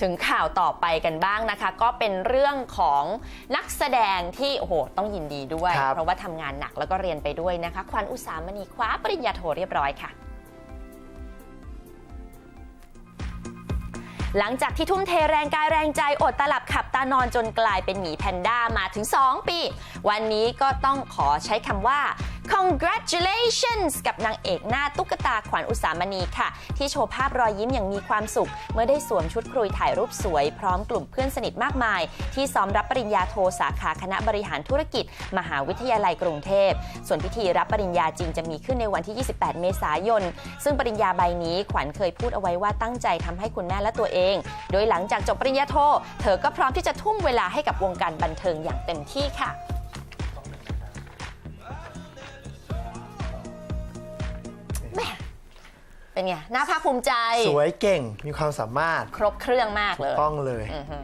ถึงข่าวต่อไปกันบ้างนะคะ ก็เป็นเรื่องของนักแสดงที่โอ้โหต้องยินดีด้วยครับเพราะว่าทำงานหนักแล้วก็เรียนไปด้วยนะคะ ควันอุสามณีคว้าปริญญาโทเรียบร้อยค่ะหลังจากที่ทุ่มเทแรงกายแรงใจอดตาหลับขับตานอนจนกลายเป็นหมีแพนด้ามาถึง 2 ปี วันนี้ก็ต้องขอใช้คำว่า congratulations กับนางเอกหน้าตุ๊กตาขวัญอุสามณีค่ะ ที่โชว์ภาพรอยยิ้มอย่างมีความสุข เมื่อได้สวมชุดครุยถ่ายรูปสวย พร้อมกลุ่มเพื่อนสนิทมากมาย ที่ซ้อมรับปริญญาโทสาขาคณะบริหารธุรกิจ มหาวิทยาลัยกรุงเทพ ส่วนพิธีรับปริญญาจริงจะมีขึ้นในวันที่ 28 เมษายน ซึ่งปริญญาใบนี้ขวัญเคยพูดเอาไว้ว่าตั้งใจทำให้คุณแม่และตัวเอง โดยหลังจากจบปริญญาโท เธอก็พร้อมที่จะทุ่มเวลาให้กับวงการบันเทิงอย่างเต็มที่ค่ะ เป็นไงน่าภาคภูมิใจ สวยเก่งมีความสามารถครบเครื่องมากถูเลกยต้องเลย อื้อหือ